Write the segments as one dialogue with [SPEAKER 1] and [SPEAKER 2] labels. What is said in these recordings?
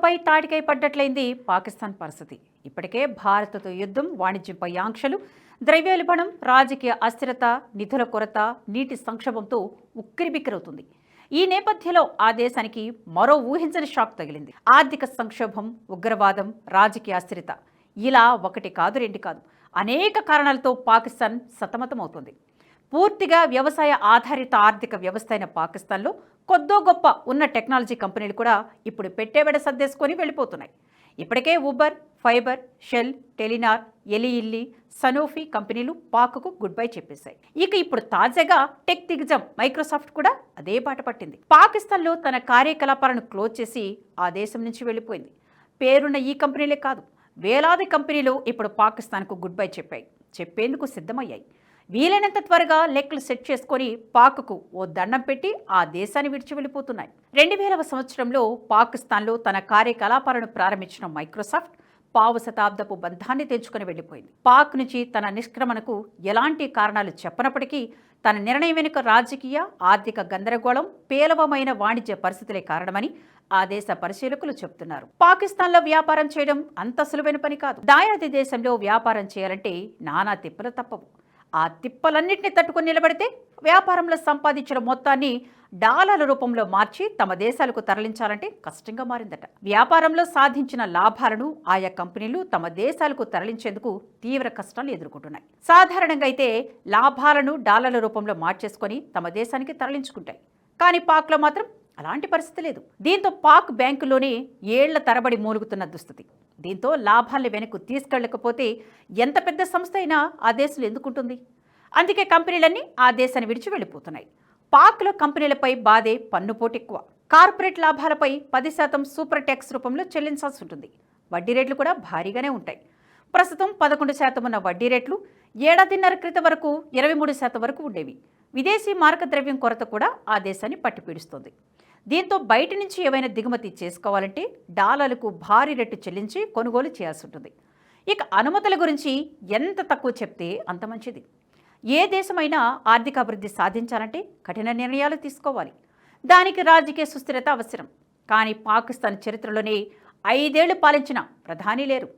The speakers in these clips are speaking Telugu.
[SPEAKER 1] ఇకపై తాటికై పడ్డట్లయింది పాకిస్తాన్ పరిస్థితి. ఇప్పటికే భారత్తో యుద్ధం వాణిజ్యంపై ఆంక్షలు ద్రవ్యోల్బణం రాజకీయ అస్థిరత నిధుల కొరత నీటి సంక్షోభంతో ఉక్కిరిబిక్కిరవుతుంది. ఈ నేపథ్యంలో ఆ దేశానికి మరో ఊహించని షాక్ తగిలింది. ఆర్థిక సంక్షోభం ఉగ్రవాదం రాజకీయ అస్థిరత. ఇలా ఒకటి కాదు రెండు కాదు. అనేక కారణాలతో పాకిస్తాన్ సతమతమవుతుంది. పూర్తిగా వ్యవసాయ ఆధారిత ఆర్థిక వ్యవస్థ అయిన పాకిస్తాన్లో కొద్దో గొప్ప ఉన్న టెక్నాలజీ కంపెనీలు కూడా ఇప్పుడు పెట్టేబెడ సర్దేసుకొని వెళ్ళిపోతున్నాయి. ఇప్పటికే Uber fiber Shell Telenor Eli Lilly Sanofi కంపెనీలు పాక్కు గుడ్ బై చెప్పేశాయి. ఇక ఇప్పుడు తాజాగా టెక్ దిగ్జం మైక్రోసాఫ్ట్ కూడా అదే బాట పట్టింది. పాకిస్తాన్లో తన కార్యకలాపాలను క్లోజ్ చేసి ఆ దేశం నుంచి వెళ్ళిపోయింది. పేరున్న ఈ కంపెనీలే కాదు వేలాది కంపెనీలు ఇప్పుడు పాకిస్తాన్కు గుడ్ బై చెప్పాయి. చెప్పేందుకు సిద్ధమయ్యాయి. వీలైనంత త్వరగా లెక్కలు సెట్ చేసుకొని పాక్కు ఓ దండం పెట్టి ఆ దేశాన్ని విడిచి వెళ్ళిపోతున్నాయి. రెండు వేలవ సంవత్సరంలో పాకిస్తాన్లో తన కార్యకలాపాలను ప్రారంభించిన మైక్రోసాఫ్ట్ పావు శతాబ్దపు బంధాన్ని తెంచుకుని వెళ్ళిపోయింది. పాక్ నుంచి తన నిష్క్రమణకు ఎలాంటి కారణాలు చెప్పనప్పటికీ తన నిర్ణయం వెనుక రాజకీయ ఆర్థిక గందరగోళం పేలవమైన వాణిజ్య పరిస్థితులే కారణమని ఆ దేశ పరిశీలకులు చెబుతున్నారు. పాకిస్తాన్లో వ్యాపారం చేయడం అంత సులువైన పని కాదు. దాయాది దేశంలో వ్యాపారం చేయాలంటే నానా తిప్పలు తప్పవు. ఆ తిప్పలన్నింటినీ తట్టుకొని నిలబడితే వ్యాపారంలో సంపాదించిన మొత్తాన్ని డాలర్ల రూపంలో మార్చి తమ దేశాలకు తరలించాలంటే కష్టంగా మారిందట. వ్యాపారంలో సాధించిన లాభాలను ఆయా కంపెనీలు తమ దేశాలకు తరలించేందుకు తీవ్ర కష్టాలు ఎదుర్కొంటున్నాయి. సాధారణంగా అయితే లాభాలను డాలర్ల రూపంలో మార్చేసుకొని తమ దేశానికి తరలించుకుంటాయి. కానీ పాక్లో మాత్రం అలాంటి పరిస్థితి లేదు. దీంతో పాక్ బ్యాంకులోనే ఏళ్ళ తరబడి మూలుగుతున్న దుస్థితి. దీంతో లాభాల్ని వెనక్కు తీసుకెళ్ళకపోతే ఎంత పెద్ద సంస్థ అయినా ఆ దేశంలో ఎందుకుంటుంది? అందుకే కంపెనీలన్నీ ఆ దేశాన్ని విడిచి వెళ్ళిపోతున్నాయి. పాక్లో కంపెనీలపై బాధే పన్ను పోటీ ఎక్కువ. కార్పొరేట్ లాభాలపై పది శాతం సూపర్ ట్యాక్స్ రూపంలో చెల్లించాల్సి ఉంటుంది. వడ్డీ రేట్లు కూడా భారీగానే ఉంటాయి. ప్రస్తుతం పదకొండు శాతం ఉన్న వడ్డీ రేట్లు ఏడాదిన్నర క్రితం వరకు ఇరవై మూడు శాతం వరకు ఉండేవి. విదేశీ మార్గద్రవ్యం కొరత కూడా ఆ దేశాన్ని పట్టిపీడుస్తుంది. దీంతో బయట నుంచి ఏవైనా దిగుమతి చేసుకోవాలంటే డాలర్లకు భారీ రేటు చెల్లించి కొనుగోలు చేయాల్సి ఉంటుంది. ఇక అనుమతుల గురించి ఎంత తక్కువ చెప్తే అంత మంచిది. ఏ దేశమైనా ఆర్థిక అభివృద్ధి సాధించాలంటే కఠిన నిర్ణయాలు తీసుకోవాలి. దానికి రాజకీయ సుస్థిరత అవసరం. కానీ పాకిస్తాన్ చరిత్రలోనే ఐదేళ్ళు పాలించిన ప్రధాని లేరు.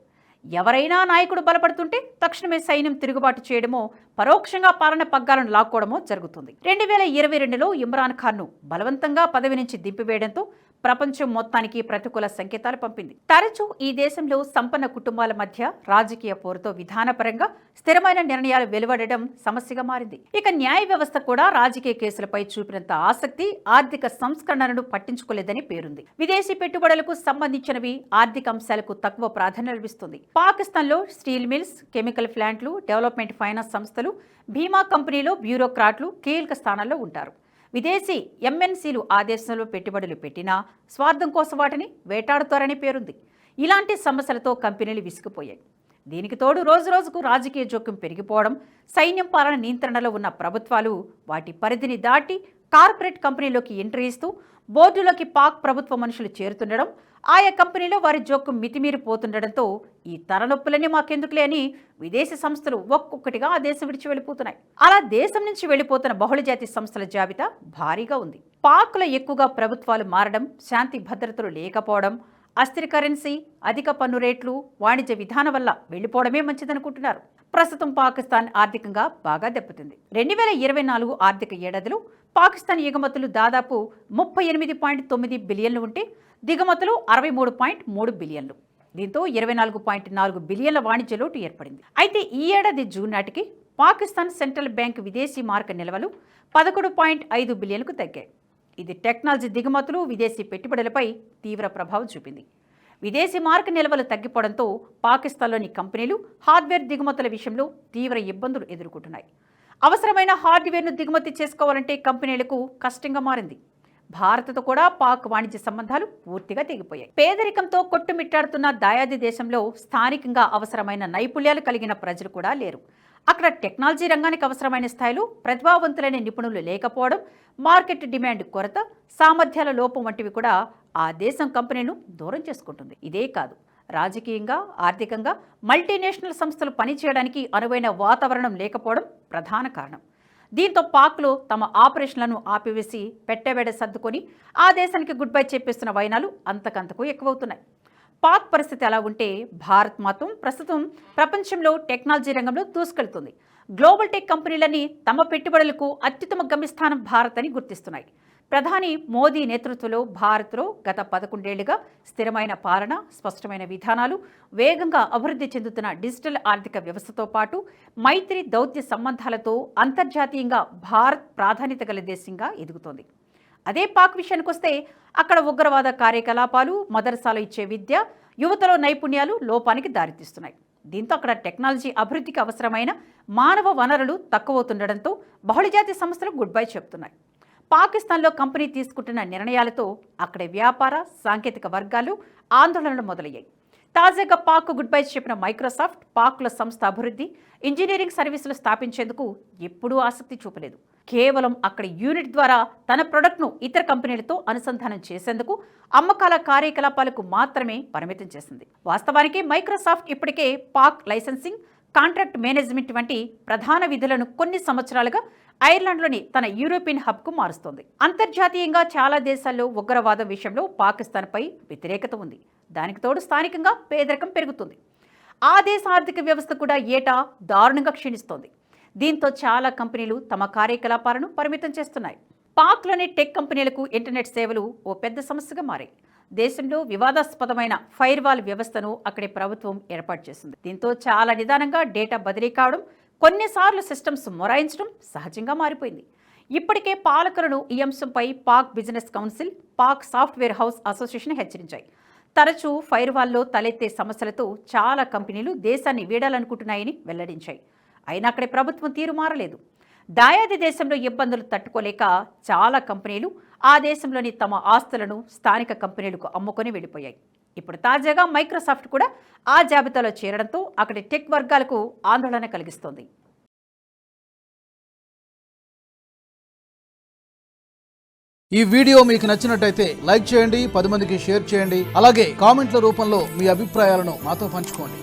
[SPEAKER 1] ఎవరైనా నాయకుడు బలపడుతుంటే తక్షణమే సైన్యం తిరుగుబాటు చేయడమో పరోక్షంగా పాలన పగ్గాలను లాక్కోవడమో జరుగుతుంది. రెండు వేల ఇరవై రెండులో ఇమ్రాన్ ఖాన్ను బలవంతంగా పదవి నుంచి దింపివేయడంతో ప్రపంచం మొత్తానికి ప్రతికూల సంకేతాలు పంపింది. తరచూ ఈ దేశంలో సంపన్న కుటుంబాల మధ్య రాజకీయ పోరుతో విధానపరంగా స్థిరమైన నిర్ణయాలు వెలువడడం సమస్యగా మారింది. ఇక న్యాయ వ్యవస్థ కూడా రాజకీయ కేసులపై చూపినంత ఆసక్తి ఆర్థిక సంస్కరణలను పట్టించుకోలేదని పేరుంది. విదేశీ పెట్టుబడులకు సంబంధించినవి ఆర్థిక అంశాలకు తక్కువ ప్రాధాన్యత లభిస్తుంది పాకిస్తాన్లో స్టీల్ మిల్స్ కెమికల్ ప్లాంట్లు డెవలప్మెంట్ ఫైనాన్స్ సంస్థలు బీమా కంపెనీలో బ్యూరోక్రాట్లు కీలక స్థానాల్లో ఉంటారు. విదేశీ ఎంఎన్సీలు ఆ దేశంలో పెట్టుబడులు పెట్టినా స్వార్థం కోసం వాటిని వేటాడుతారని పేరుంది. ఇలాంటి సమస్యలతో కంపెనీలు విసిగిపోయాయి. దీనికి తోడు రోజు రోజుకు రాజకీయ జోక్యం పెరిగిపోవడం సైన్యం పాలన నియంత్రణలో ఉన్న ప్రభుత్వాలు వాటి పరిధిని దాటి కార్పొరేట్ కంపెనీలోకి ఎంట్రీ ఇస్తూ బోర్డులోకి పాక్ ప్రభుత్వ మనుషులు చేరుతుండడం ఆయా కంపెనీలో వారి జోక్యం మితిమీరిపోతుండడంతో ఈ తలనొప్పులన్నీ మాకెందుకులే అని విదేశీ సంస్థలు ఒక్కొక్కటిగా ఆ దేశం విడిచి వెళ్ళిపోతున్నాయి. అలా దేశం నుంచి వెళ్ళిపోతున్న బహుళజాతి సంస్థల జాబితా భారీగా ఉంది. పాక్లో ఎక్కువగా ప్రభుత్వాలు మారడం శాంతి భద్రతలు లేకపోవడం అస్థిర కరెన్సీ అధిక పన్ను రేట్లు వాణిజ్య విధానం వల్ల వెళ్ళిపోవడమే మంచిదనుకుంటున్నారు. ప్రస్తుతం పాకిస్తాన్ ఆర్థికంగా బాగా దెబ్బతింది. రెండు వేల ఇరవై నాలుగు ఆర్థిక ఏడాదిలో పాకిస్తాన్ ఎగుమతులు దాదాపు ముప్పై ఎనిమిది పాయింట్ తొమ్మిది బిలియన్లు ఉంటే దిగుమతులు అరవై మూడు పాయింట్ మూడు బిలియన్లు. దీంతో ఇరవై నాలుగు పాయింట్ నాలుగు బిలియన్ల వాణిజ్య లోటు ఏర్పడింది. అయితే ఈ ఏడాది జూన్ నాటికి పాకిస్తాన్ సెంట్రల్ బ్యాంక్ విదేశీ మార్క నిల్వలు పదకొండు పాయింట్ ఐదు బిలియన్లకు తగ్గాయి. ఇది టెక్నాలజీ దిగుమతులు విదేశీ పెట్టుబడులపై తీవ్ర ప్రభావం చూపింది. విదేశీ మార్క నిల్వలు తగ్గిపోవడంతో పాకిస్తాన్లోని కంపెనీలు హార్డ్వేర్ దిగుమతుల విషయంలో తీవ్ర ఇబ్బందులు ఎదుర్కొంటున్నాయి. అవసరమైన హార్డ్వేర్ను దిగుమతి చేసుకోవాలంటే కంపెనీలకు కష్టంగా మారింది. భారత్తో కూడా పాక్ వాణిజ్య సంబంధాలు పూర్తిగా తెగిపోయాయి. పేదరికంతో కొట్టుమిట్టాడుతున్న దాయాది దేశంలో స్థానికంగా అవసరమైన నైపుణ్యాలు కలిగిన ప్రజలు కూడా లేరు. అక్కడ టెక్నాలజీ రంగానికి అవసరమైన స్థాయిలో ప్రతిభావంతులైన నిపుణులు లేకపోవడం మార్కెట్ డిమాండ్ కొరత సామర్థ్యాల లోపం వంటివి కూడా ఆ దేశం కంపెనీను దూరం చేసుకుంటుంది. ఇదే కాదు రాజకీయంగా ఆర్థికంగా మల్టీనేషనల్ సంస్థలు పనిచేయడానికి అనువైన వాతావరణం లేకపోవడం ప్రధాన కారణం. దీంతో పాక్లో తమ ఆపరేషన్లను ఆపివేసి పెట్టబెడ సర్దుకొని ఆ దేశానికి గుడ్ బై చెప్పేస్తున్న వైనాలు అంతకంతకు ఎక్కువవుతున్నాయి. పాక్ పరిస్థితి ఎలా ఉంటే భారత్ మాత్రం ప్రస్తుతం ప్రపంచంలో టెక్నాలజీ రంగంలో దూసుకెళ్తుంది. గ్లోబల్ టెక్ కంపెనీలన్నీ తమ పెట్టుబడులకు అత్యుత్తమ గమ్యస్థానం భారత్ అని గుర్తిస్తున్నాయి. ప్రధాని మోదీ నేతృత్వంలో భారత్లో గత పదకొండేళ్ళుగా స్థిరమైన పాలన స్పష్టమైన విధానాలు వేగంగా అభివృద్ధి చెందుతున్న డిజిటల్ ఆర్థిక వ్యవస్థతో పాటు మైత్రి దౌత్య సంబంధాలతో అంతర్జాతీయంగా భారత్ ప్రాధాన్యత గల దేశంగా ఎదుగుతోంది. అదే పాక్ విషయానికి వస్తే అక్కడ ఉగ్రవాద కార్యకలాపాలు మదర్సాలు ఇచ్చే విద్య యువతలో నైపుణ్యాలు లోపానికి దారితీస్తున్నాయి. దీంతో అక్కడ టెక్నాలజీ అభివృద్ధికి అవసరమైన మానవ వనరులు తక్కువవుతుండడంతో బహుళజాతి సంస్థలు గుడ్ బై చెప్తున్నాయి. పాకిస్తాన్లో కంపెనీ తీసుకుంటున్న నిర్ణయాలతో అక్కడి వ్యాపార సాంకేతిక వర్గాలు ఆందోళనలు మొదలయ్యాయి. తాజాగా పాక్ గుడ్ బై చెప్పిన మైక్రోసాఫ్ట్ పాక్ల సంస్థ అభివృద్ధి ఇంజనీరింగ్ సర్వీసులు స్థాపించేందుకు ఎప్పుడూ ఆసక్తి చూపలేదు. కేవలం అక్కడి యూనిట్ ద్వారా తన ప్రొడక్ట్ను ఇతర కంపెనీలతో అనుసంధానం చేసేందుకు అమ్మకాల కార్యకలాపాలకు మాత్రమే పరిమితం చేసింది. వాస్తవానికి మైక్రోసాఫ్ట్ ఇప్పటికే పాక్ లైసెన్సింగ్ కాంట్రాక్ట్ మేనేజ్మెంట్ వంటి ప్రధాన విధులను కొన్ని సంవత్సరాలుగా ఐర్లాండ్లోని తన యూరోపియన్ హబ్కు మారుస్తోంది. అంతర్జాతీయంగా చాలా దేశాల్లో ఉగ్రవాదం విషయంలో పాకిస్తాన్పై వ్యతిరేకత ఉంది. దానికి తోడు స్థానికంగా పేదరికం పెరుగుతుంది. ఆ దేశ ఆర్థిక వ్యవస్థ కూడా ఏటా దారుణంగా క్షీణిస్తోంది. దీంతో చాలా కంపెనీలు తమ కార్యకలాపాలను పరిమితం చేస్తున్నాయి. పాక్లోని టెక్ కంపెనీలకు ఇంటర్నెట్ సేవలు ఓ పెద్ద సమస్యగా మారాయి. దేశంలో వివాదాస్పదమైన ఫైర్వాల్ వ్యవస్థను అక్కడి ప్రభుత్వం ఏర్పాటు చేసింది. దీంతో చాలా నిదానంగా డేటా బదిలీ కావడం కొన్నిసార్లు సిస్టమ్స్ మొరాయించడం సహజంగా మారిపోయింది. ఇప్పటికే పాలకులను ఈ అంశంపై Pak business council Pak software house association హెచ్చరించాయి. తరచూ ఫైర్వాల్లో తలెత్తే సమస్యలతో చాలా కంపెనీలు దేశాన్ని వీడాలనుకుంటున్నాయని వెల్లడించాయి. అయినా అక్కడి ప్రభుత్వం తీరు మారలేదు. దాయాది దేశంలో ఇబ్బందులు తట్టుకోలేక చాలా కంపెనీలు ఆ దేశంలోని తమ ఆస్తులను స్థానిక కంపెనీలకు అమ్ముకొని వెళ్ళిపోయాయి. ఇప్పుడు తాజాగా మైక్రోసాఫ్ట్ కూడా ఆ జాబితాలో చేరడంతో అక్కడి టెక్ వర్గాలకు ఆందోళన కలిగిస్తోంది.
[SPEAKER 2] ఈ వీడియో మీకు నచ్చినట్టయితే లైక్ చేయండి పది మందికి షేర్ చేయండి అలాగే కామెంట్ల రూపంలో మీ అభిప్రాయాలను మాతో పంచుకోండి.